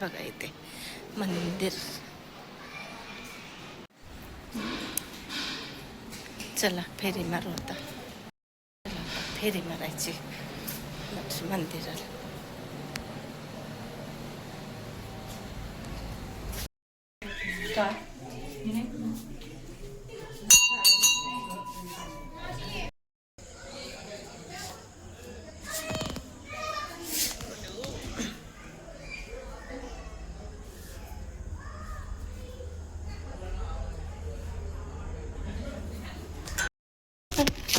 बघा इथे. मंदिर. चला फेरी मारू आता. चला फेरी मारायची. मंदिराला.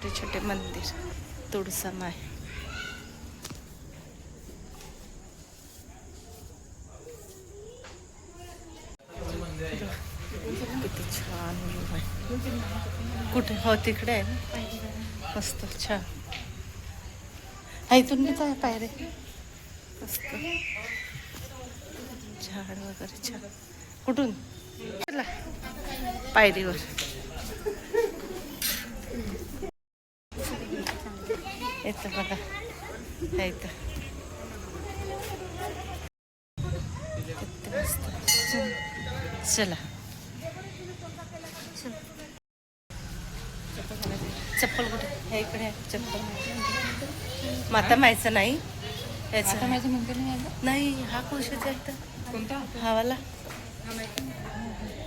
छोटे छोटे मंदिर. तुळसा माय किती छान कुठे? हो तिकडे आहे ना? मस्त छान. हा इथून मी काय पायरे मस्त. झाड वगैरे छान. कुठून? चला. पायरीवर. येतं बघा. मस्त. चला. चप्पल कुठे? हे इकडे आहे. चप्पल माता मायचं नाही. याचं. माझं मंदिर नाही हा कुशाचा इथं. कोणता? हा वाला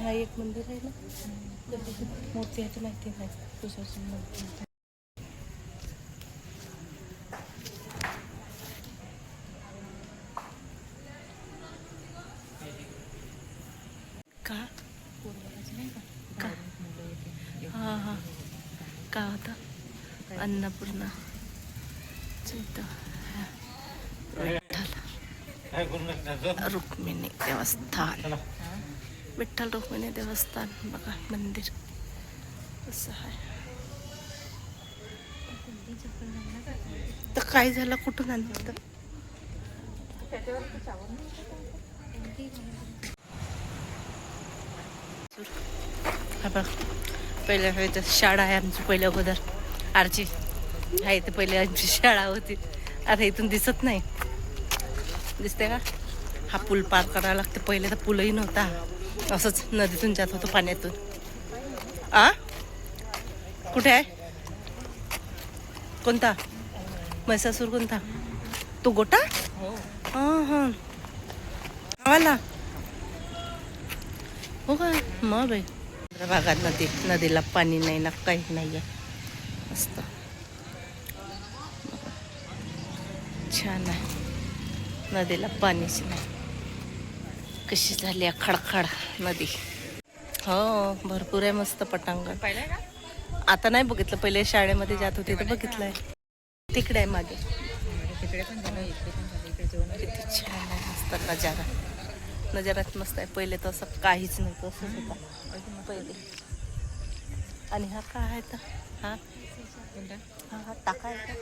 हा एक मंदिर आहे ना. मूर्ती आहे माहिती नाही कुशाचं मंदिर. का? का? हां हां. का होता? अन्नपूर्णा. विठ्ठल. रुक्मिणी देवस्थान. विठ्ठल रुक्मिणी देवस्थान. बघा मंदिर. असं आहे. तर काय झालं? कुठून आणलं तर हा बघ. पहिल्या इथं शाळा आहे आमची पहिल्या अगोदर. आरची. हा इथं पहिले आमची शाळा होती. आता इथून दिसत नाही. दिसते का? हा पूल पार करावा लागतो. पहिले तर पूलही नव्हता. असंच नदीतून जात होतो पाण्यातून. आ? कुठे आहे? कोणता? म्हैसासूर कोणता? तो गोटा? हां. हां आला हो का? मग बाई. भागात नदी नदीला पाणी नाही ना काही नाही आहे मस्त. छान आहे. नदीला पाणीच नाही. कशी झाली आहे खडखड नदी? हो भरपूर आहे मस्त पटांगण. आता नाही बघितलं पहिले शाळेमध्ये जात होते तर बघितलंय. तिकडे आहे मागे. तिकडे इकडे जेवण किती छान आहे मस्त नजारा. नजारात मस्त आहे. पहिले तर असं काहीच नव्हतं असंच होता. पहिले आणि हा काय आहे तर? हा? हा हा टाका आहे का?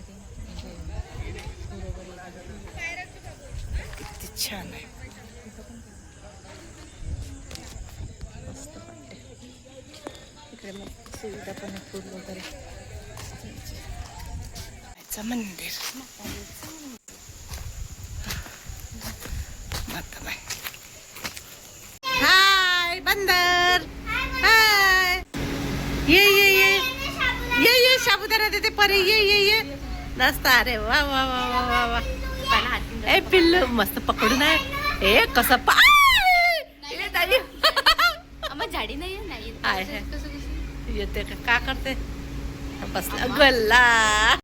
ते. म्हणजे. किती छान आहे. मस्त वाटते इकडे मग सुविधा पण आहे फूल वगैरे मंदिर माताबाई हाय बंदर हाय ये ये ये ये ये साबुदाणा देते परे ये ये ये। रस्ता अरे वा वा वा वा वा वा ए पिल्लू मस्त पकडून आहे ए कसं पा! ए, ताई. आम्हाला झाडी नाही. येत. का? करते? बसला. गल्ला.